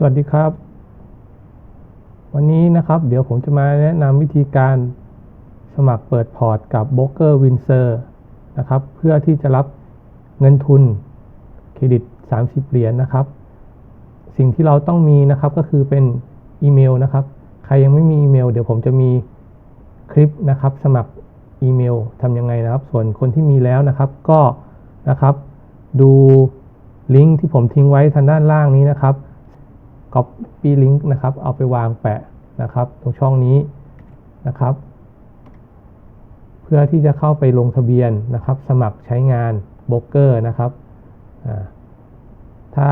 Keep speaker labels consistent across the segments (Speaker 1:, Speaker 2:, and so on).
Speaker 1: สวัสดีครับ วันนี้นะครับเดี๋ยวผมจะมาแนะนำวิธีการสมัครเปิดพอร์ตกับ b r o k e r w i n s o r นะครับ เพื่อที่จะรับเงินทุนเครดิต 30 เหรียญนนะครับ สิ่งที่เราต้องมีนะครับก็คือเป็นอีเมลนะครับ ใครยังไม่มีอีเมล เดี๋ยวผมจะมีคลิปนะครับ สมัครอีเมลทำยังไงนะครับ ส่วนคนที่มีแล้วนะครับก็นะครับ ดูลิงก์ที่ผมทิ้งไว้ทางด้านล่างนี้นะครับ Copy Link นะครับ เอาไปวางแปะนะครับ ตรงช่องนี้นะครับ เพื่อที่จะเข้าไปลงทะเบียนนะครับ สมัครใช้งานโบรกเกอร์นะครับ ถ้า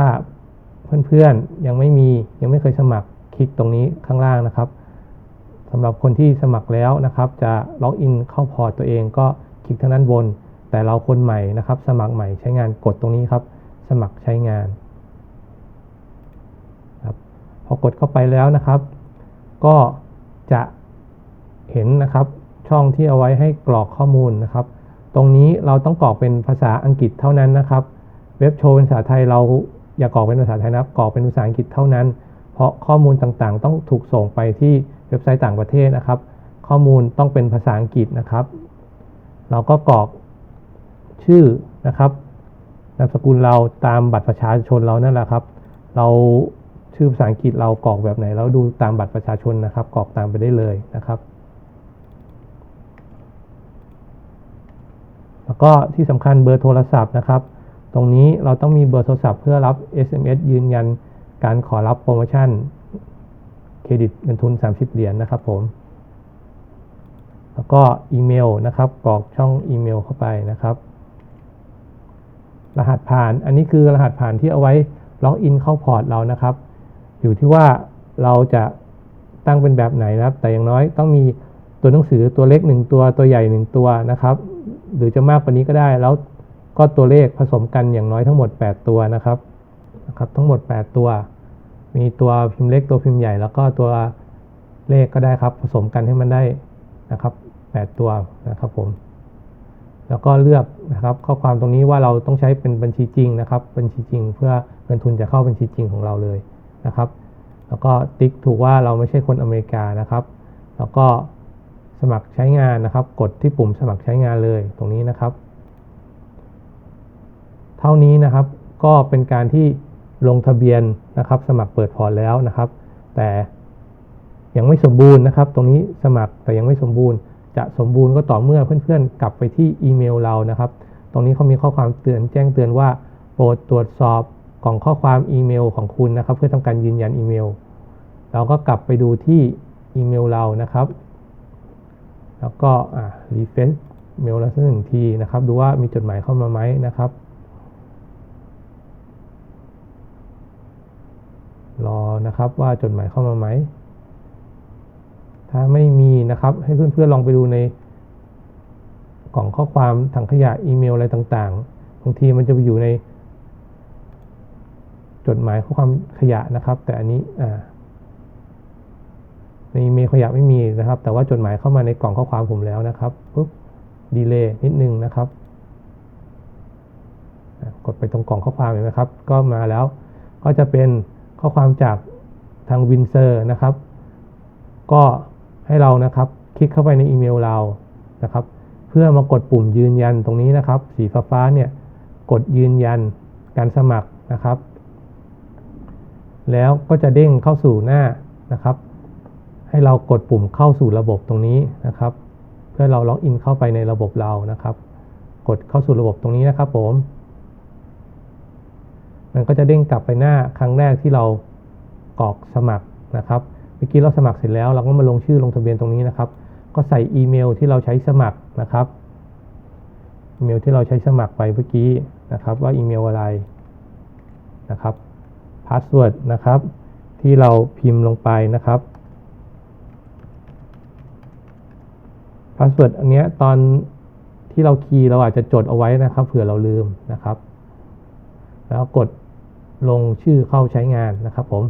Speaker 1: เพื่อนๆยังไม่มียังไม่เคยสมัครคลิกตรงนี้ข้างล่างนะครับสำหรับคนที่สมัครแล้วนะครับ จะล็อกอินเข้าพอร์ตตัวเองก็คลิกทางด้านบน แต่เราคนใหม่นะครับ สมัครใหม่ใช้งานกดตรงนี้ครับ สมัครใช้งาน พอกดเข้าไปแล้วนะครับ ก็จะเห็นนะครับช่องที่เอาไว้ให้กรอกข้อมูลนะครับ ตรงนี้เราต้องกรอกเป็นภาษาอังกฤษเท่านั้นนะครับ เว็บโชว์เป็นภาษาไทยเราอย่ากรอกเป็นภาษาไทยนะกรอกเป็นภาษาอังกฤษเท่านั้น เพราะข้อมูลต่างๆ ต้องถูกส่งไปที่เว็บไซต์ต่างประเทศนะครับ ข้อมูลต้องเป็นภาษาอังกฤษนะครับ เราก็กรอกชื่อนะครับนามสกุลเราตามบัตรประชาชนเรานั่นแหละครับ เรา ชื่อภาษาอังกฤษเรากรอกแบบไหน แล้วดูตามบัตรประชาชนนะครับ กรอกตามไปได้เลยนะครับ แล้วก็ที่สำคัญเบอร์โทรศัพท์นะครับ ตรงนี้เราต้องมีเบอร์โทรศัพท์เพื่อรับ SMS ยืนยันการขอรับโปรโมชั่นเครดิตเงินทุน 30 เหรียญนนะครับผมแล้วก็อีเมลนะครับกรอกช่องอีเมลเข้าไปนะครับ รหัสผ่านอันนี้คือรหัสผ่านที่เอาไว้ล็อกอินเข้าพอร์ตเรานะครับ อยู่ที่ว่าเราจะตั้งเป็นแบบไหนนะครับ แต่อย่างน้อยต้องมีตัวหนังสือตัวเล็กหนึ่งตัวตัวใหญ่หนึ่งตัวนะครับ หรือจะมากกว่านี้ก็ได้แล้วก็ตัวเลขผสมกันอย่างน้อยทั้งหมด 8 ตัวนะครับนะครับ ทั้งหมด 8 ตัว มีตัวพิมพ์เล็กตัวพิมพ์ใหญ่ แล้วก็ตัวเลขก็ได้ครับ ผสมกันให้มันได้นะครับ 8 ตัวนะครับผมแล้วก็เลือกนะครับ ข้อความตรงนี้ว่าเราต้องใช้เป็นบัญชีจริงนะครับ บัญชีจริง เพื่อเงินทุนจะเข้าบัญชีจริงของเราเลย นะครับ แล้วก็ติ๊กถูกว่าเราไม่ใช่คนอเมริกานะครับ แล้วก็สมัครใช้งานนะครับ กดที่ปุ่มสมัครใช้งานเลยตรงนี้นะครับ เท่านี้นะครับก็เป็นการที่ลงทะเบียนนะครับ สมัครเปิดพอร์ตแล้วนะครับ แต่ยังไม่สมบูรณ์นะครับ ตรงนี้สมัครแต่ยังไม่สมบูรณ์ จะสมบูรณ์ก็ต่อเมื่อเพื่อนๆ กลับไปที่อีเมลเรานะครับ ตรงนี้เขามีข้อความเตือนแจ้งเตือนว่าโปรดตรวจสอบ กล่องข้อความอีเมลของคุณนะครับ เพื่อทำการยืนยันอีเมล เราก็กลับไปดูที่อีเมลเรานะครับ แล้วก็รีเฟซเมลละสักหนึ่งทีนะครับ ดูว่ามีจดหมายเข้ามาไหมนะครับ รอนะครับว่าจดหมายเข้ามาไหม ถ้าไม่มีนะครับ ให้เพื่อนๆลองไปดูในกล่องข้อความถังขยะอีเมลอะไรต่างๆ บางทีมันจะไปอยู่ใน จดหมายข้อความขยะนะครับ แต่อันนี้ในอีเมลขยะไม่มีนะครับ แต่ว่าจดหมายเข้ามาในกล่องข้อความผมแล้วนะครับปุ๊บดีเลย์นิดนึงนะครับกดไปตรงกล่องข้อความเห็นไหมครับ ก็มาแล้วก็จะเป็นข้อความจากทางวินเซอร์นะครับ ก็ให้เรานะครับ คลิกเข้าไปในอีเมลเรานะครับ เพื่อมากดปุ่มยืนยันตรงนี้นะครับ สีฟ้าเนี่ยกดยืนยันการสมัครนะครับ แล้วก็จะเด้งเข้าสู่หน้านะครับ ให้เรากดปุ่มเข้าสู่ระบบตรงนี้นะครับ เพื่อเราล็อกอินเข้าไปในระบบเรานะครับ กดเข้าสู่ระบบตรงนี้นะครับผม มันก็จะเด้งกลับไปหน้าครั้งแรกที่เรากรอกสมัครนะครับเมื่อกี้เราสมัครเสร็จแล้วเราก็มาลงชื่อลงทะเบียนตรงนี้นะครับ ก็ใส่อีเมลที่เราใช้สมัครนะครับอีเมลที่เราใช้สมัครไปเมื่อกี้นะครับ ว่าอีเมลอะไรนะครับ พาสเวิร์ดนะครับ ที่เราพิมพ์ลงไปนะครับพาสเวิร์ดอันนี้ตอนที่เราคีย์เราอาจจะจดเอาไว้นะครับ เผื่อเราลืมนะครับ แล้วกดลงชื่อเข้าใช้งานนะครับผม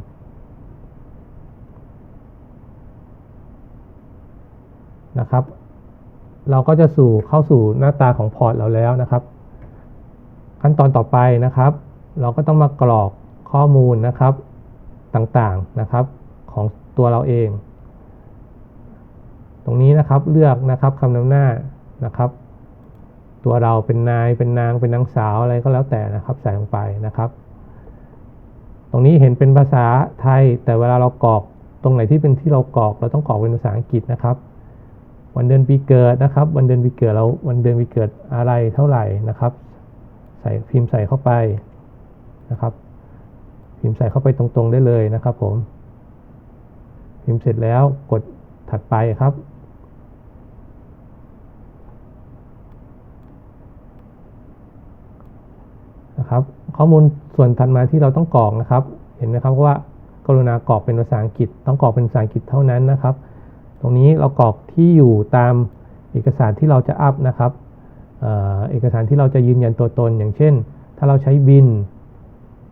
Speaker 1: นะครับ เราก็จะสู่เข้าสู่หน้าตาของพอร์ตเราแล้วนะครับ ขั้นตอนต่อไปนะครับ เราก็ต้องมากรอก ข้อมูลนะครับต่างๆนะครับของตัวเราเอง ตรงนี้นะครับเลือกนะครับคำนำหน้านะครับ ตัวเราเป็นนายเป็นนางเป็นนางสาวอะไรก็แล้วแต่นะครับใส่ลงไปนะครับ ตรงนี้เห็นเป็นภาษาไทย แต่เวลาเรากรอกตรงไหนที่เป็นที่เรากรอก เราต้องกรอกเป็นภาษาอังกฤษนะครับวันเดือนปีเกิดนะครับ วันเดือนปีเกิดเราวันเดือนปีเกิดอะไรเท่าไหร่นะครับ ใส่พิมพ์ใส่เข้าไปนะครับ พิมพ์ใส่เข้าไปตรงๆได้เลยนะครับผม พิมพ์เสร็จแล้วกดถัดไปครับ นะครับ ข้อมูลส่วนถัดมาที่เราต้องกรอกนะครับ เห็นไหมครับว่ากรุณากรอกเป็นภาษาอังกฤษ ต้องกรอกเป็นภาษาอังกฤษเท่านั้นนะครับ ตรงนี้เรากรอกที่อยู่ตามเอกสารที่เราจะอัพนะครับเออเอกสารที่เราจะยืนยันตัวตน อย่างเช่น ถ้าเราใช้บิน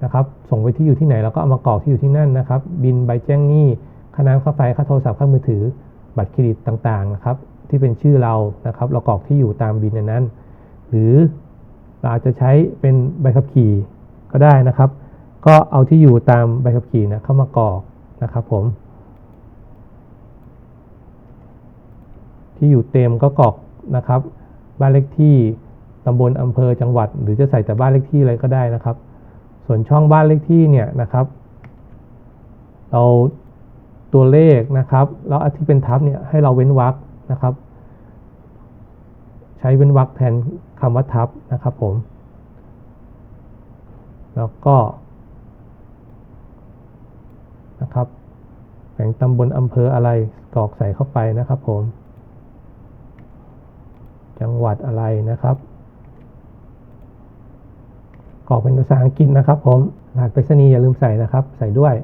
Speaker 1: นะครับส่งไปที่อยู่ที่ไหนเราก็เอามากรอกที่อยู่ที่นั่นนะครับ บินใบแจ้งหนี้ค่าน้ำค่าไฟค่าโทรศัพท์ค่ามือถือ บัตรเครดิตต่างๆนะครับที่เป็นชื่อเรานะครับ เรากรอกที่อยู่ตามบินนั้น หรือเราอาจจะใช้เป็นใบขับขี่ก็ได้นะครับ ก็เอาที่อยู่ตามใบขับขี่นะเข้ามากรอกนะครับผม ที่อยู่เต็มก็กรอกนะครับ บ้านเลขที่ตำบลอำเภอจังหวัด หรือจะใส่แต่บ้านเลขที่อะไรก็ได้นะครับ ส่วนช่องบ้านเลขที่เนี่ยนะครับ เราตัวเลขนะครับแล้วอที่เป็นทับเนี่ยให้เราเว้นวรรคนะครับ ใช้เว้นวรรคแทนคำว่าทับนะครับผม แล้วก็นะครับแบ่งตำบลอำเภออะไรกรอกใส่เข้าไปนะครับผม จังหวัดอะไรนะครับ อกเป็นภาษาอังกฤษนะครับ ผมรหัสไปรษณีย์อย่าลืมใส่นะครับ ใส่ด้วย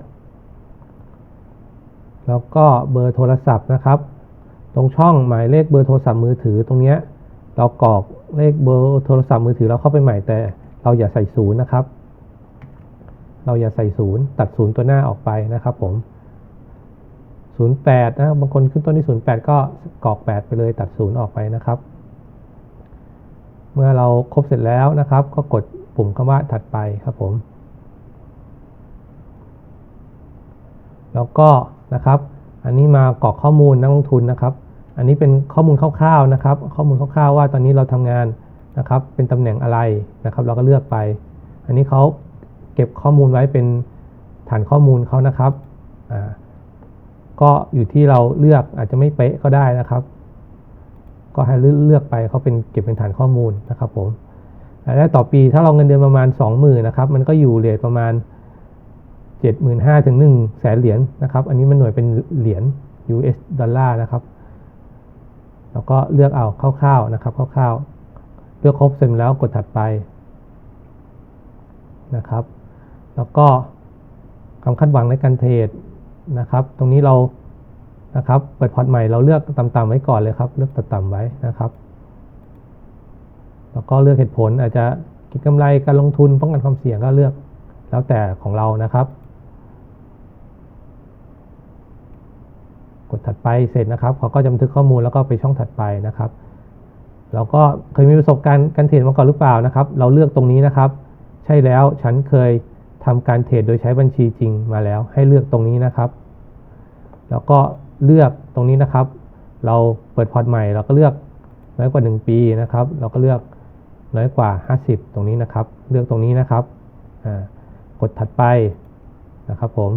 Speaker 1: แล้วก็เบอร์โทรศัพท์นะครับ ตรงช่องหมายเลขเบอร์โทรศัพท์มือถือตรงเนี้ยเรากรอกเลขเบอร์โทรศัพท์มือถือเราเข้าไปใหม่แต่ เราอย่าใส่ศูนย์นะครับ เราอย่าใส่ศูนย์ตัดศูนย์ตัวหน้าออกไปนะครับ ผม08นะบางคนขึ้นต้นที่08 ก็กรอก 8 ไปเลยตัดศูนย์ออกไปนะครับ เมื่อเราครบเสร็จแล้วนะครับ ก็กด ปุ่มคำว่าถัดไปครับผม แล้วก็นะครับ อันนี้มากรอกข้อมูลนักลงทุนนะครับ อันนี้เป็นข้อมูลคร่าวๆนะครับ ข้อมูลคร่าวๆว่าตอนนี้เราทำงานนะครับ เป็นตำแหน่งอะไรนะครับ เราก็เลือกไป อันนี้เขาเก็บข้อมูลไว้เป็นฐานข้อมูลเขานะครับอ่าก็อยู่ที่เราเลือกอาจจะไม่เป๊ะก็ได้นะครับ ก็ให้เลือกไปเขาเป็นเก็บเป็นฐานข้อมูลนะครับผมายได้ต่อปีถ้าเราเงินเดือนประมาณ 20,000นะครับมันก็อยู่เรทประมาณ 75,000ถึง1แสนเหรียญนะครับ อันนี้มันหน่วยเป็นเหรียญ US ดอลลาร์นะครับแล้วก็เลือกเอาคร่าวๆนะครับคร่าวๆเลือกครบเสร็จแล้วกดถัดไปนะครับ แล้วก็ความคาดหวังในการเทรดนะครับ ตรงนี้เรานะครับ เปิดพอร์ตใหม่เราเลือกต่ำๆไว้ก่อนเลยครับ เลือกต่ำๆไว้นะครับ แล้วก็เลือกเหตุผลอาจจะกินกำไรการลงทุนป้องกันความเสี่ยงก็เลือกแล้วแต่ของเรานะครับ กดถัดไปเสร็จนะครับเขาก็จะบันทึกข้อมูลแล้วก็ไปช่องถัดไปนะครับเราก็เคยมีประสบการณ์การเทรดมาก่อนหรือเปล่านะครับ เราเลือกตรงนี้นะครับ ใช่แล้วฉันเคยทำการเทรดโดยใช้บัญชีจริงมาแล้ว ให้เลือกตรงนี้นะครับ แล้วก็เลือกตรงนี้นะครับ เราเปิดพอร์ตใหม่ เราก็เลือกน้อยกว่า 1 ปีนะครับ เราก็เลือก น้อยกว่า 50 ตรงนี้นะครับ เลือกตรงนี้นะครับกดถัดไปนะครับผม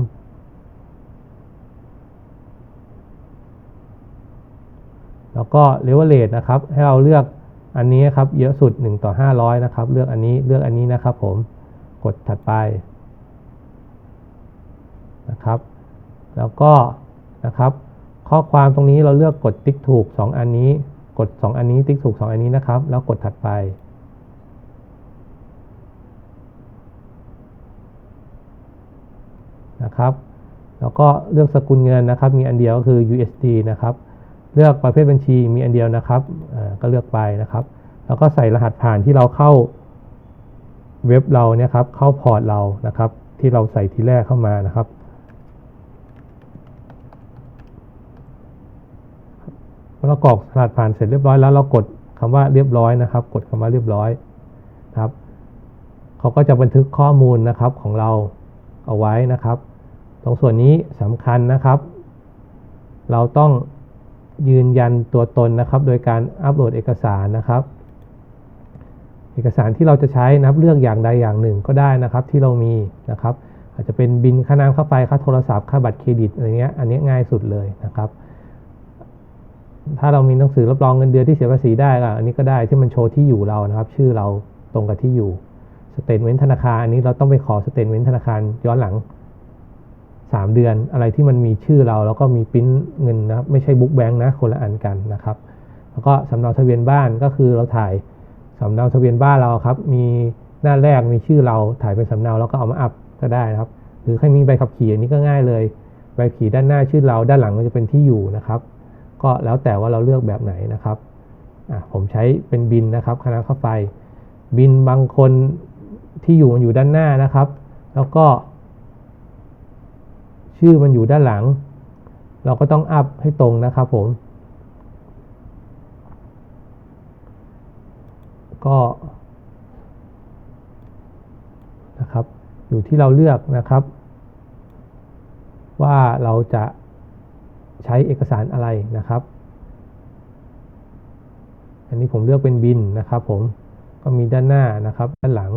Speaker 1: แล้วก็เลเวลเลนะครับ ให้เราเลือกอันนี้ครับ เยอะสุด 1 ต่อ 500 นะครับ เลือกอันนี้เลือกอันนี้นะครับผม กดถัดไปนะครับ แล้วก็นะครับ ข้อความตรงนี้เราเลือกกดติ๊กถูก 2 อันนี้ กด 2 อันนี้ติ๊กถูก 2 อันนี้นะครับ แล้วกดถัดไป นะครับแล้วก็เลือกสกุลเงินนะครับ มีอันเดียวก็คือ USD นะครับ เลือกประเภทบัญชีมีอันเดียวนะครับก็เลือกไปนะครับ แล้วก็ใส่รหัสผ่านที่เราเข้าเว็บเราเนี่ยครับ เข้าพอร์ตเรานะครับ ที่เราใส่ทีแรกเข้ามานะครับ เรากรอกรหัสผ่านเสร็จเรียบร้อยแล้วเรากดคำว่าเรียบร้อยนะครับ กดคำว่าเรียบร้อยนะครับ เขาก็จะบันทึกข้อมูลนะครับของเราเอาไว้นะครับ ตรงส่วนนี้สำคัญนะครับ เราต้องยืนยันตัวตนนะครับ โดยการอัปโหลดเอกสารนะครับ เอกสารที่เราจะใช้นะครับเลือกอย่างใดอย่างหนึ่งก็ได้นะครับ ที่เรามีนะครับ อาจจะเป็นบินค่าน้ำค่าไฟค่าโทรศัพท์ค่าบัตรเครดิตอะไรเงี้ยอันนี้ง่ายสุดเลยนะครับ ถ้าเรามีหนังสือรับรองเงินเดือนที่เสียภาษีได้ก็อันนี้ก็ได้ที่มันโชว์ที่อยู่เรานะครับ ชื่อเราตรงกับที่อยู่สเตทเมนต์ธนาคารอันนี้เราต้องไปขอสเตทเมนต์ธนาคารย้อนหลัง 3 เดือนอะไรที่มันมีชื่อเราแล้วก็มีปิ้นเงินนะครับไม่ใช่บุ๊กแบงค์นะคนละอันกันนะครับ แล้วก็สำเนาทะเบียนบ้านก็คือเราถ่ายสำเนาทะเบียนบ้านเราครับ มีหน้าแรกมีชื่อเราถ่ายเป็นสำเนาแล้วก็เอามาอัพก็ได้นะครับ หรือใครมีใบขับขี่อันนี้ก็ง่ายเลย ใบขี่ด้านหน้าชื่อเราด้านหลังก็จะเป็นที่อยู่นะครับ ก็แล้วแต่ว่าเราเลือกแบบไหนนะครับอะผมใช้เป็นบินนะครับคณะค่าไฟ บินบางคนที่อยู่มันอยู่ด้านหน้านะครับ แล้วก็ ชื่อมันอยู่ด้านหลัง เราก็ต้องอัพให้ตรงนะครับผม ก็นะครับ อยู่ที่เราเลือกนะครับ ว่าเราจะใช้เอกสารอะไรนะครับ อันนี้ผมเลือกเป็นบินนะครับ ผมก็มีด้านหน้านะครับ ด้านหลัง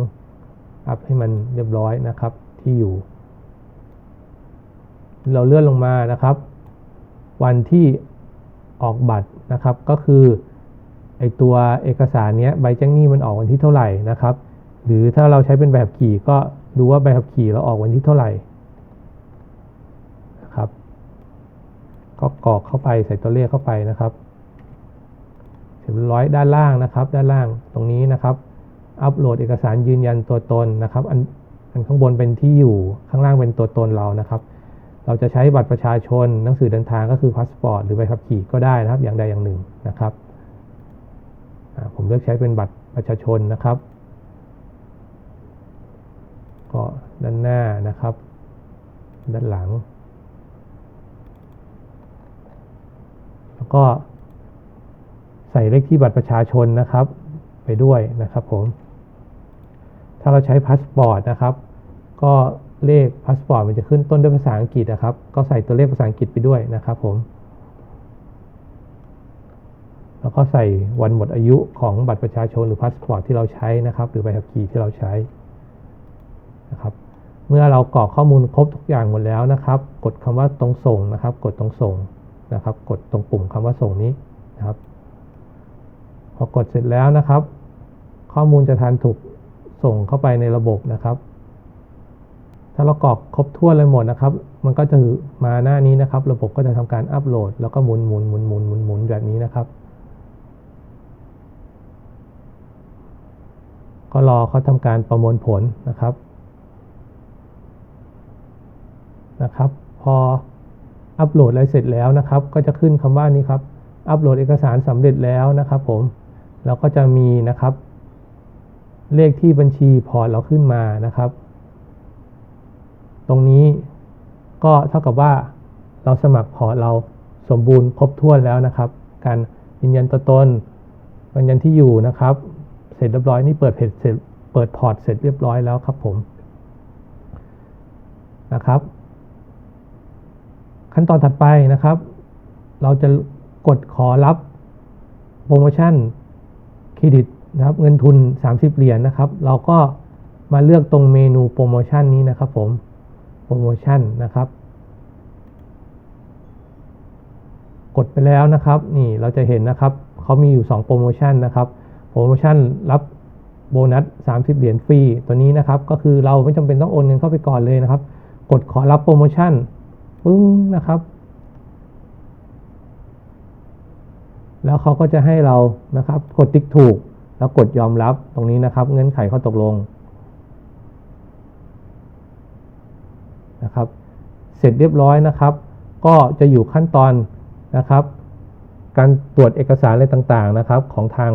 Speaker 1: อัพให้มันเรียบร้อยนะครับที่อยู่ เราเลื่อนลงมานะครับ วันที่ออกบัตรนะครับ ก็คือไอตัวเอกสารเนี้ยใบแจ้งหนี้มันออกวันที่เท่าไหร่นะครับ หรือถ้าเราใช้เป็นแบขับขี่ก็ดูว่าใบขับขี่เราออกวันที่เท่าไหร่นะครับ ก็กรอกเข้าไปใส่ตัวเลขเข้าไปนะครับเสร็จร้อยด้านล่างนะครับ ด้านล่างตรงนี้นะครับ อัปโหลดเอกสารยืนยันตัวตนนะครับ อันอันข้างบนเป็นที่อยู่ข้างล่างเป็นตัวตนเรานะครับ เราจะใช้บัตรประชาชน หนังสือเดินทางก็คือพาสปอร์ตหรือใบขับขี่ก็ได้นะครับ อย่างใดอย่างหนึ่งนะครับ ผมเลือกใช้เป็นบัตรประชาชนนะครับ ก็ด้านหน้านะครับ ด้านหลัง แล้วก็ใส่เลขที่บัตรประชาชนนะครับ ไปด้วยนะครับผม ถ้าเราใช้พาสปอร์ตนะครับ ก็ เลขพาสปอร์ตมันจะขึ้นต้นด้วยภาษาอังกฤษนะครับ ก็ใส่ตัวเลขภาษาอังกฤษไปด้วยนะครับผม แล้วก็ใส่วันหมดอายุของบัตรประชาชนหรือพาสปอร์ตที่เราใช้นะครับ หรือใบขับขี่ที่เราใช้นะครับ เมื่อเรากรอกข้อมูลครบทุกอย่างหมดแล้วนะครับ กดคำว่าตรงส่งนะครับ กดตรงส่งนะครับ กดตรงปุ่มคำว่าส่งนี้นะครับ พอกดเสร็จแล้วนะครับ ข้อมูลจะทันถูกส่งเข้าไปในระบบนะครับ ถ้าเรากรอกครบถ้วนเลยหมดนะครับ มันก็จะมาหน้านี้นะครับ ระบบก็จะทำการอัปโหลด แล้วก็หมุนหมุนหมุนหมุนหมุนหมุนแบบนี้นะครับ ก็รอเขาทำการประมวลผลนะครับนะครับ พออัปโหลดอะไรเสร็จแล้วนะครับ ก็จะขึ้นคำว่านี้ครับ อัปโหลดเอกสารสำเร็จแล้วนะครับ ผมแล้วก็จะมีนะครับ เลขที่บัญชีพอร์ตเราขึ้นมานะครับ ตรงนี้ก็เท่ากับว่าเราสมัครพอร์ตเราสมบูรณ์ครบถ้วนแล้วนะครับ การยืนยันตัวตนยืนยันที่อยู่นะครับ เสร็จเรียบร้อยนี่เปิดเพจเสร็จเปิดพอร์ตเสร็จเรียบร้อยแล้วครับผมนะครับ ขั้นตอนถัดไปนะครับ เราจะกดขอรับโปรโมชั่นเครดิตนะครับเงินทุน 30 เหรียญนะครับ เราก็มาเลือกตรงเมนูโปรโมชั่นนี้นะครับผม โปรโมชั่นนะครับ กดไปแล้วนะครับนี่เราจะเห็นนะครับเขามีอยู่ 2 โปรโมชั่นนะครับโปรโมชั่นรับโบนัส 30 เหรียญฟรีตัวนี้นะครับก็คือเราไม่จำเป็นต้องโอนเงินเข้าไปก่อนเลยนะครับ กดขอรับโปรโมชั่นปึ้งนะครับแล้วเขาก็จะให้เรานะครับกดติ๊กถูก แล้วกดยอมรับตรงนี้นะครับ เงื่อนไขข้อตกลง นะครับ เสร็จเรียบร้อยนะครับ ก็จะอยู่ขั้นตอนนะครับ การตรวจเอกสารอะไรต่างๆนะครับ ของทาง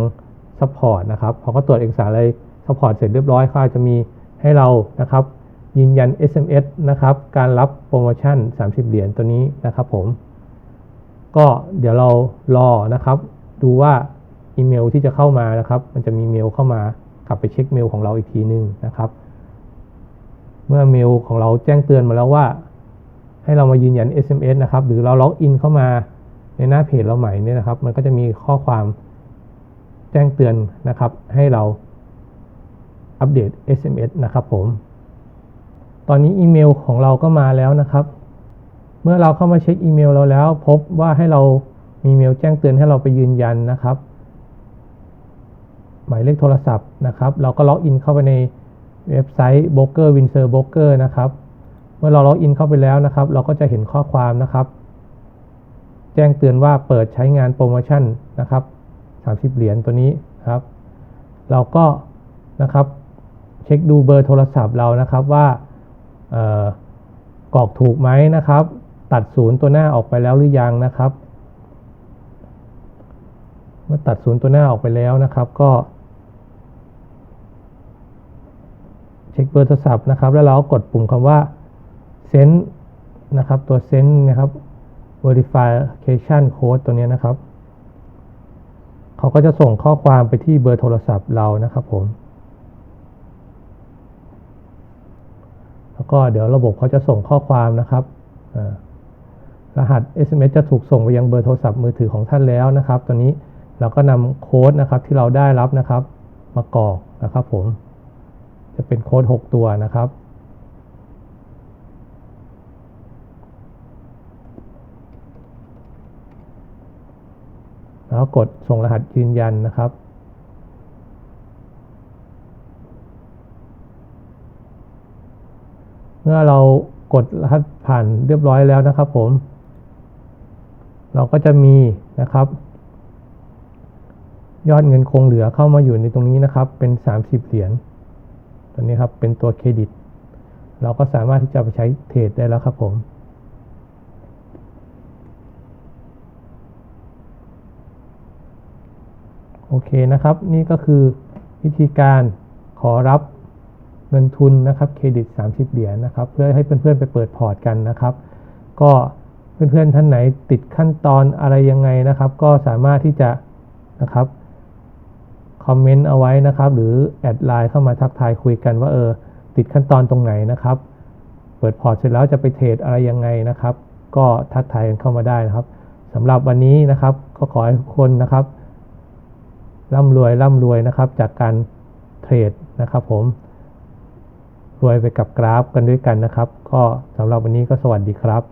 Speaker 1: ซัพพอร์ตนะครับพอเขาตรวจเอกสารอะไรซัพพอร์ตเสร็จเรียบร้อยเขาอาจจะมีให้เรานะครับยืนยัน SMS นะครับการรับโปรโมชั่น 30 เหรียญตัวนี้นะครับผม ก็เดี๋ยวเรารอนะครับ ดูว่าอีเมลที่จะเข้ามานะครับ มันจะมีเมลเข้ามากลับไปเช็คเมลของเราอีกทีนึงนะครับ เมื่อเมลของเราแจ้งเตือนมาแล้วว่า ให้เรามายืนยัน SMS นะครับ หรือเราล็อกอินเข้ามาในหน้าเพจเราใหม่เนี่ยนะครับ มันก็จะมีข้อความแจ้งเตือนนะครับ ให้เราอัปเดต SMS นะครับผม ตอนนี้อีเมลของเราก็มาแล้วนะครับ เมื่อเราเข้ามาเช็คอีเมลเราแล้ว พบว่าให้เรามีเมลแจ้งเตือนให้เราไปยืนยันนะครับ หมายเลขโทรศัพท์นะครับ เราก็ล็อกอินเข้าไปใน เว็บไซต์ b r o k e r w i n s o r Broker นะครับ เมื่อเราล็อกอินเข้าไปแล้วนะครับ เราก็จะเห็นข้อความนะครับ แจ้งเตือนว่าเปิดใช้งานโปรโมชั่นนะครับ 30 เหรียญตัวนี้ครับ เราก็นะครับเช็คดูเบอร์โทรศัพท์เรานะครับว่าเอ่อกรอกถูกไหมนะครับ ตัดศูนย์ตัวหน้าออกไปแล้วหรือยังนะครับ เมื่อตัดศูนย์ตัวหน้าออกไปแล้วนะครับ ก็ เช็คเบอร์โทรศัพท์นะครับ แล้วเรากดปุ่มคำว่า send นะครับ ตัว send นะครับ verification code ตัวนี้นะครับ เขาก็จะส่งข้อความไปที่เบอร์โทรศัพท์เรานะครับผม แล้วก็เดี๋ยวระบบเขาจะส่งข้อความนะครับรหัส SMS จะถูกส่งไปยังเบอร์โทรศัพท์มือถือของท่านแล้วนะครับ ตัวนี้เราก็นำโค้ดนะครับที่เราได้รับนะครับ มากรอกนะครับผม จะเป็นโค้ด6 ตัวนะครับ แล้วกดส่งรหัสยืนยันนะครับเมื่อเรากดรหัสผ่านเรียบร้อยแล้วนะครับผม เราก็จะมีนะครับ ยอดเงินคงเหลือเข้ามาอยู่ในตรงนี้นะครับ เป็น 30 เหรียญ ตัวนี้ครับเป็นตัวเครดิต เราก็สามารถที่จะไปใช้เทรดได้แล้วครับผมโอเคนะครับ นี่ก็คือวิธีการขอรับเงินทุนนะครับเครดิต 30 เหรียญนะครับ เพื่อให้เพื่อนๆไปเปิดพอร์ตกันนะครับ ก็เพื่อนๆท่านไหนติดขั้นตอนอะไรยังไงนะครับ ก็สามารถที่จะนะครับ คอมเมนต์เอาไว้นะครับ หรือแอดไลน์เข้ามาทักทายคุยกันว่าเออติดขั้นตอนตรงไหนนะครับ เปิดพอร์ตเสร็จแล้วจะไปเทรดอะไรยังไงนะครับ ก็ทักทายกันเข้ามาได้นะครับสำหรับวันนี้นะครับก็ขอให้ทุกคนนะครับร่ำรวยร่ำรวยนะครับ จากการเทรดนะครับผมรวยไปกับกราฟกันด้วยกันนะครับ ก็สำหรับวันนี้ก็สวัสดีครับ